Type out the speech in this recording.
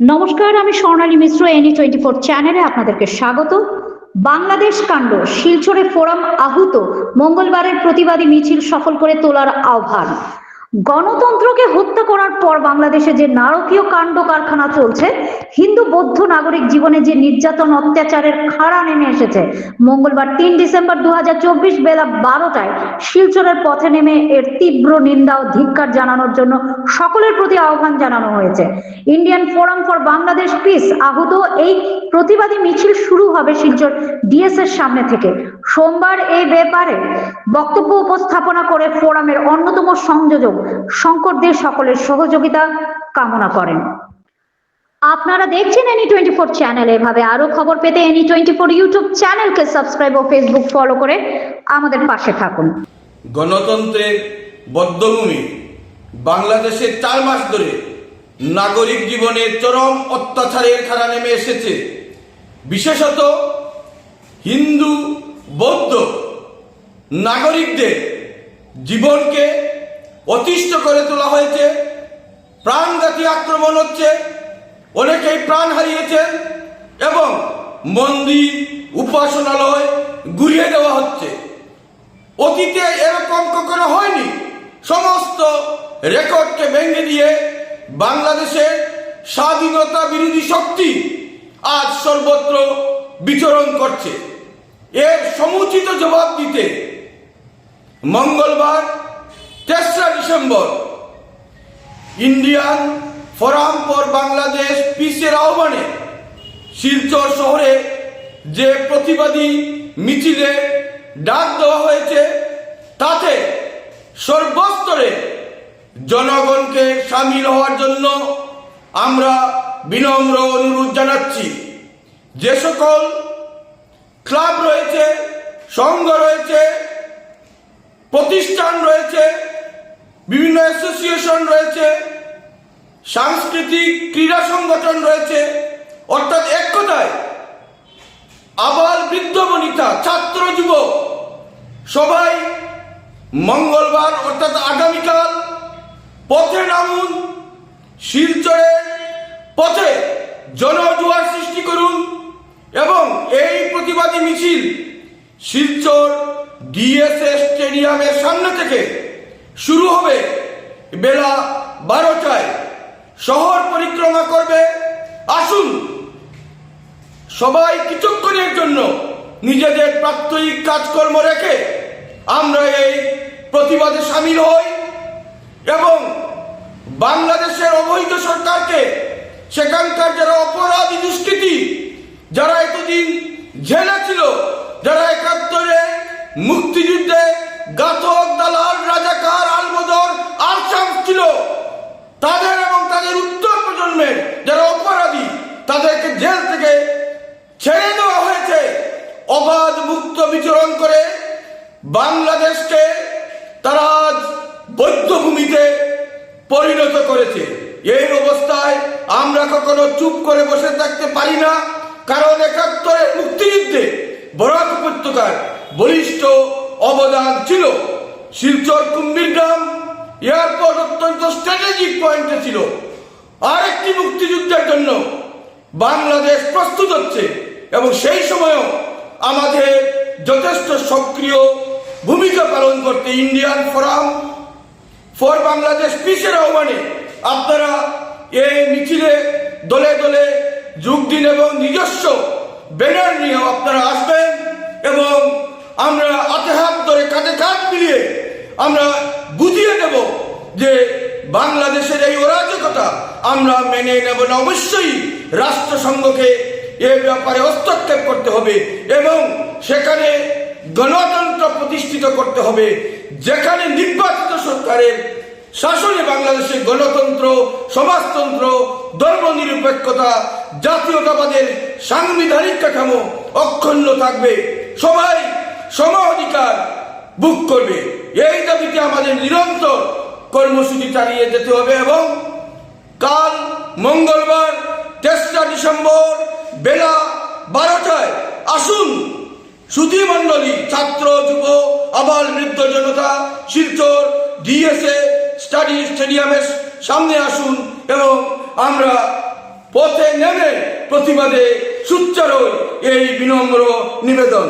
নমস্কার, আমি Swarnali Mishra N twenty four চ্যানেলে আপনাদেরকে স্বাগত। বাংলাদেশ কাণ্ড, শিলচরে ফোরাম আহুত, মঙ্গলবারের প্রতিবাদী মিছিল সফল করে তোলার আহ্বান। গণতন্ত্রকে হত্যা করার পর বাংলাদেশে যে নারকীয় কাণ্ড কারখানা চলছে, হিন্দু বৌদ্ধ নাগরিক জীবনে যে নির্যাতন, অত্যাচারের খাড়া নেমে এসেছে। মঙ্গলবার তিন ডিসেম্বর দুহাজার চব্বিশ বেলা বারোটায় শিলচরের পথে নেমে এর তীব্র নিন্দা ও ধিক্কার জানানোর জন্য সকলের প্রতি আহ্বান জানানো হয়েছে। Indian forum for Bangladesh peace আহত এই প্রতিবাদী মিছিল শুরু হবে শিলচর ডিএস এর সামনে থেকে। সোমবার এই ব্যাপারে বক্তব্য উপস্থাপনা করে ফোরামের অন্যতম সংযোজক শঙ্কর দে সকলের সহযোগিতা কামনা করেন। আপনারা দেখছেন এনি টোয়েন্টি ফোর চ্যানেল এভাবে আরও খবর পেতে এনি টোয়েন্টি ফোর ইউটিউব চ্যানেলকে সাবস্ক্রাইব ও ফেসবুক ফলো করে আমাদের পাশে থাকুন। গণতন্ত্রের বদ্ধভূমি, বাংলাদেশে চার মাস ধরে নাগরিক জীবনে চরম অত্যাচারের খাড়া নেমে এসেছে। বিশেষত হিন্দু বৌদ্ধ নাগরিকদের জীবনকে অতিষ্ঠ করে তোলা হয়েছে, প্রাণঘাতী আক্রমণ হচ্ছে, অনেকেই প্রাণ হারিয়েছেন এবং মন্দির, উপাসনালয় ঘুরিয়ে দেওয়া হচ্ছে। অতীতে এরকম কখনো হয়নি। সমস্ত রেকর্ডকে ভেঙে দিয়ে বাংলাদেশের স্বাধীনতা বিরোধী শক্তি আজ সর্বত্র বিচরণ করছে। এর সমুচিত জবাব দিতে মঙ্গলবার তেসরা December Indian forum for Bangladesh পিসের আহ্বানে শিলচর শহরে যে প্রতিবাদী মিছিলে ডাক দেওয়া হয়েছে, তাতে সর্বস্তরে জনগণকে সামিল হওয়ার জন্য আমরা বিনম্র অনুরোধ জানাচ্ছি। যে সকল ক্লাব রয়েছে, সংঘ রয়েছে, প্রতিষ্ঠান রয়েছে, বিভিন্ন অ্যাসোসিয়েশন রয়েছে, সাংস্কৃতিক ক্রীড়া সংগঠন রয়েছে, অর্থাৎ এক কথায় আবার বৃদ্ধ বনিতা, ছাত্র যুবক, সবাই মঙ্গলবার, অর্থাৎ আগামীকাল, পথে নামুন, শিলচরের পথে জনজুয়ার সৃষ্টি করুন এবং এই প্রতিবাদী মিছিল শিলচর ডিএসএস স্টেডিয়ামের সামনে থেকে শুরু হবে বেলা বারোটায়। শহর পরিক্রমা করবে। আসুন সবাই কিছুক্ষণের জন্য নিজেদের প্রাত্যহিক কাজকর্ম রেখে আমরা এই প্রতিবাদে সামিল হই এবং বাংলাদেশের অবৈধ সরকারকে সেখানকার যারা অপরাধী দুষ্কৃতি যারা এতদিন জেলে ছিল যারা একাত্তরে মুক্তিযুদ্ধে গাতক দালাল, রাজাকার, আলবদর আলসাম ছিল। তাদের এবং তাদের উত্তর প্রজন্মের যারা অপরাধী, তাদেরকে জেল থেকে ছেড়ে দেওয়া হয়েছে। অবাধ মুক্ত বিচরণ করে বাংলাদেশকে তারা আজ বৌদ্ধভূমিতে পরিণত করেছে। এই অবস্থায় আমরা কখনো চুপ করে বসে থাকতে পারি না, কারণ একাত্তরের মুক্তিযুদ্ধে বরাক উপত্যকার বলিষ্ঠ অবদান ছিল শিলচর কুম্ভীরগ্রাম এয়ারপোর্ট অত্যন্ত স্ট্র্যাটেজিক পয়েন্টে ছিল। আরেকটি মুক্তিযুদ্ধের জন্য বাংলাদেশ প্রস্তুত হচ্ছে এবং সেই সময়ও আমাদের যথেষ্ট সক্রিয় ভূমিকা পালন করতে ইন্ডিয়ান ফোরাম ফর বাংলাদেশ পিসের আহ্বানে আপনারা এই মিছিলে দলে দলে যোগ দিন এবং নিজস্ব ব্যানার নিয়েও আপনারা আসবেন এবং আমরা হাতে ধরে কাঁধে কাঁধ মিলিয়ে আমরা বুঝিয়ে দেব যে বাংলাদেশের এই অরাজকতা আমরা মেনে নেব না। অবশ্যই রাষ্ট্রসংঘকে এ ব্যাপারে হস্তক্ষেপ করতে হবে এবং সেখানে গণতন্ত্র প্রতিষ্ঠিত করতে হবে। যেখানে নির্বাচিত সরকারের শাসনে বাংলাদেশে গণতন্ত্র, সমাজতন্ত্র, ধর্মনিরপেক্ষতা, জাতীয়তাবাদের সাংবিধানিক কাঠামো অক্ষুণ্ণ থাকবে। সবাই সম অধিকার বুক করবে। এই দাবিতে আমাদের নিরন্তর কর্মসূচি চালিয়ে যেতে হবে এবং কাল মঙ্গলবার তেসরা ডিসেম্বর বেলা বারোটায় আসুন। সুধী মণ্ডলী, ছাত্র, যুব, আবাল বৃদ্ধ জনতা, শিলচর, ডিএসএ, স্টাডি স্টেডিয়ামের সামনে আসুন এবং আমরা পথে নেমে প্রতিবাদে সুচ্চার এই বিনম্র নিবেদন।